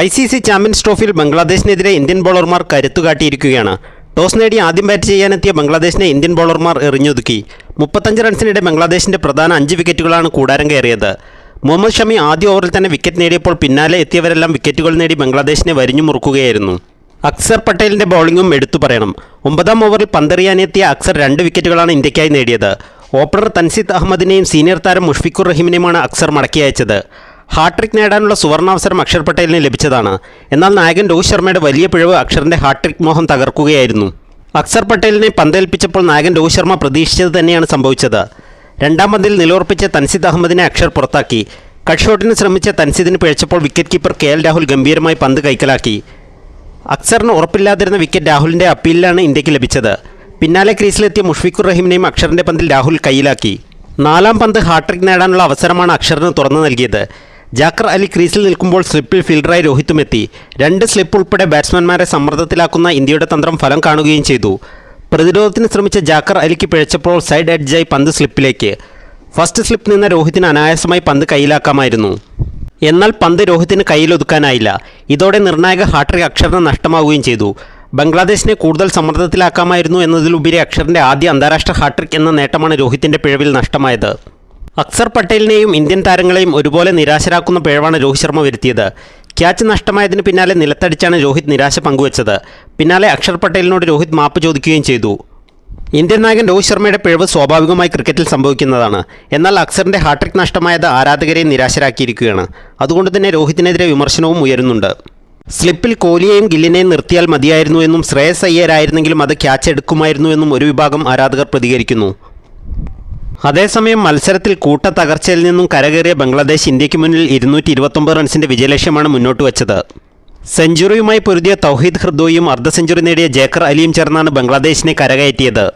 I C C champions ട്രോഫിയിൽ ബംഗ്ലാദേശിനെതിരെ Indian ബോളർമാർ കരുത്തുകാട്ടിയിരിക്കുകയാണ് toss നേടി ആദ്യം ബാറ്റ് ചെയ്യാനെത്തിയ ബംഗ്ലാദേശിനെ ഇന്ത്യൻ ബോളർമാർ എറിഞ്ഞൊതുക്കി. മുപ്പത്തഞ്ച് റൺസിനിടെ ബംഗ്ലാദേശിന്റെ പ്രധാന അഞ്ച് വിക്കറ്റുകളാണ് കൂടാരം കയറിയത്. മുഹമ്മദ് ഷമി ആദ്യ ഓവറിൽ തന്നെ വിക്കറ്റ് നേടിയപ്പോൾ പിന്നാലെ എത്തിയവരെല്ലാം വിക്കറ്റുകൾ നേടി ബംഗ്ലാദേശിനെ വരിഞ്ഞു മുറുക്കുകയായിരുന്നു അക്സർ പട്ടേലിന്റെ ബൗളിംഗും എടുത്തു പറയണം. ഒമ്പതാം ഓവറിൽ പന്തെറിയാനെത്തിയ അക്സർ രണ്ട് വിക്കറ്റുകളാണ് ഇന്ത്യക്കായി നേടിയത്. ഓപ്പണർ തൻസിദ് അഹമ്മദിനെയും സീനിയർ താരം മുഷ്ഫിഖുർ റഹീമിനെയുമാണ് അക്സർ മടക്കി അയച്ചത് ഹാട്രിക് നേടാനുള്ള സുവർണാവസരം അക്ഷർ പട്ടേലിന് ലഭിച്ചതാണ്. എന്നാൽ നായകൻ രോഹിത് ശർമ്മയുടെ വലിയ പിഴവ് അക്ഷറിന്റെ ഹാട്രിക് മോഹം തകർക്കുകയായിരുന്നു. അക്ഷർ പട്ടേലിനെ പന്തേൽപ്പിച്ചപ്പോൾ നായകൻ രോഹിത് ശർമ്മ പ്രതീക്ഷിച്ചത് തന്നെയാണ് സംഭവിച്ചത്. രണ്ടാം പന്തിൽ നിലയുറപ്പിച്ച തൻസിദ് അഹമ്മദിനെ അക്ഷർ പുറത്താക്കി. കട്ട് ശ്രമിച്ച തൻസിദിന് പിഴച്ചപ്പോൾ wicket keeper K L Rahul ഗംഭീരമായി പന്ത് കൈക്കലാക്കി. അക്സറിന് ഉറപ്പില്ലാതിരുന്ന വിക്കറ്റ് രാഹുലിന്റെ അപ്പീലിലാണ് ഇന്ത്യയ്ക്ക് ലഭിച്ചത്. പിന്നാലെ ക്രീസിലെത്തിയ മുഷ്ഫിഖുർ റഹീമിനെയും അക്ഷറിന്റെ പന്തിൽ രാഹുൽ കൈയിലാക്കി നാലാം പന്ത് ഹാട്രിക് നേടാനുള്ള അവസരമാണ് അക്ഷറിന് തുറന്നു നൽകിയത്. ജാക്കർ അലി ക്രീസിൽ നിൽക്കുമ്പോൾ സ്ലിപ്പിൽ ഫീൽഡറായി രോഹിത്തും എത്തി രണ്ട് സ്ലിപ്പ് ഉൾപ്പെടെ ബാറ്റ്സ്മാൻമാരെ സമ്മർദ്ദത്തിലാക്കുന്ന ഇന്ത്യയുടെ തന്ത്രം ഫലം കാണുകയും ചെയ്തു. പ്രതിരോധത്തിന് ശ്രമിച്ച ജാക്കർ അലിക്ക് പിഴച്ചപ്പോൾ സൈഡ് എഡ്ജായി പന്ത് സ്ലിപ്പിലേക്ക്. ഫസ്റ്റ് സ്ലിപ്പ് നിന്ന രോഹിത്തിന് അനായാസമായി പന്ത് കയ്യിലാക്കാമായിരുന്നു. എന്നാൽ പന്ത് രോഹിത്തിന് കയ്യിലൊതുക്കാനായില്ല. ഇതോടെ നിർണായക ഹാട്രിക് അക്ഷറിന് നഷ്ടമാവുകയും ചെയ്തു. ബംഗ്ലാദേശിനെ കൂടുതൽ സമ്മർദ്ദത്തിലാക്കാമായിരുന്നു എന്നതിലുപരി അക്ഷറിന്റെ ആദ്യ അന്താരാഷ്ട്ര ഹാട്രിക് എന്ന നേട്ടമാണ് രോഹിത്തിന്റെ പിഴവിൽ നഷ്ടമായത്. അക്സർ പട്ടേലിനെയും ഇന്ത്യൻ താരങ്ങളെയും ഒരുപോലെ നിരാശരാക്കുന്ന പിഴവാണ് രോഹിത് ശർമ്മ വരുത്തിയത്. ക്യാച്ച് നഷ്ടമായതിന് പിന്നാലെ നിലത്തടിച്ചാണ് രോഹിത് നിരാശ പങ്കുവച്ചത്. പിന്നാലെ അക്ഷർ പട്ടേലിനോട് രോഹിത് മാപ്പ് ചോദിക്കുകയും ചെയ്തു. ഇന്ത്യൻ നായകൻ രോഹിത് ശർമ്മയുടെ പിഴവ് സ്വാഭാവികമായി ക്രിക്കറ്റിൽ സംഭവിക്കുന്നതാണ്. എന്നാൽ അക്സറിന്റെ ഹാട്രിക് നഷ്ടമായത് ആരാധകരെ നിരാശരാക്കിയിരിക്കുകയാണ്. അതുകൊണ്ട് തന്നെ രോഹിത്തിനെതിരെ വിമർശനവും ഉയരുന്നുണ്ട്. സ്ലിപ്പിൽ കോലിയെയും ഗില്ലിനെയും നിർത്തിയാൽ മതിയായിരുന്നു എന്നും ശ്രേയസ് അയ്യരായിരുന്നെങ്കിലും അത് ക്യാച്ച് എടുക്കുമായിരുന്നു എന്നും ഒരു വിഭാഗം ആരാധകർ പ്രതികരിക്കുന്നു. അതേസമയം മത്സരത്തിൽ കൂട്ട തകർച്ചയിൽ നിന്നും കരകയറിയ ബംഗ്ലാദേശ് ഇന്ത്യയ്ക്ക് മുന്നിൽ ഇരുന്നൂറ്റി ഇരുപത്തൊമ്പത് റൺസിന്റെ വിജയലക്ഷ്യമാണ് മുന്നോട്ട് വച്ചത്. സെഞ്ചുറിയുമായി പൊരുതിയ തൗഹീദ് ഹൃദോയും അർദ്ധ സെഞ്ചുറി നേടിയ ജേക്കർ അലിയും ചേർന്നാണ് ബംഗ്ലാദേശിനെ കരകയറ്റിയത്.